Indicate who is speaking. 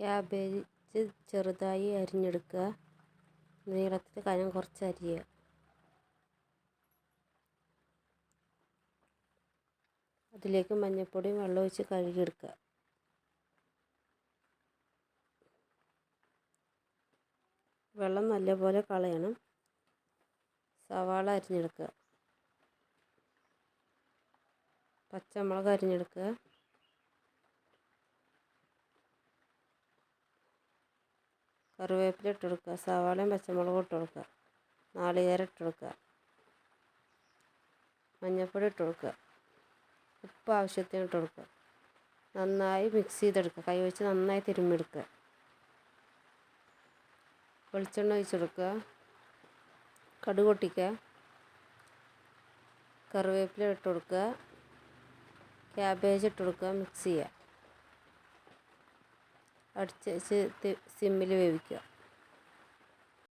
Speaker 1: Cabbage ചെറുതായി അരിഞ്ഞെടുക്കുക. നീളത്തിൽ കനം കുറച്ച് അരിയുക. അതിലേക്ക് മഞ്ഞൾപ്പൊടിയും വെള്ളം ഒഴിച്ച് കഴുകിയെടുക്കുക. വെള്ളം നല്ലപോലെ കളയണം. സവാള അരിഞ്ഞെടുക്കുക. പച്ചമുളക് അരിഞ്ഞെടുക്കുക. കറിവേപ്പില ഇട്ട് കൊടുക്കുക. സവാളയും പച്ചമുളകും ഇട്ട് കൊടുക്കുക. നാളികേരം ഇട്ട് കൊടുക്കുക. മഞ്ഞൾപ്പൊടി ഇട്ട് കൊടുക്കുക. ഉപ്പ് ആവശ്യത്തിന് ഇട്ട് കൊടുക്കുക. നന്നായി മിക്സ് ചെയ്തെടുക്കുക. കൈ വെച്ച് നന്നായി തിരുമ്മെടുക്കുക വെളിച്ചെണ്ണ ഒഴിച്ചെടുക്കുക കടു കടുക് പൊട്ടിക്കുക. കറിവേപ്പില ഇട്ട് കൊടുക്കുക. ക്യാബേജ് ഇട്ട് കൊടുക്കുക. മിക്സ് ചെയ്യുക. അടിച്ച് വെച്ച് സിമ്മിൽ വേവിക്കുക.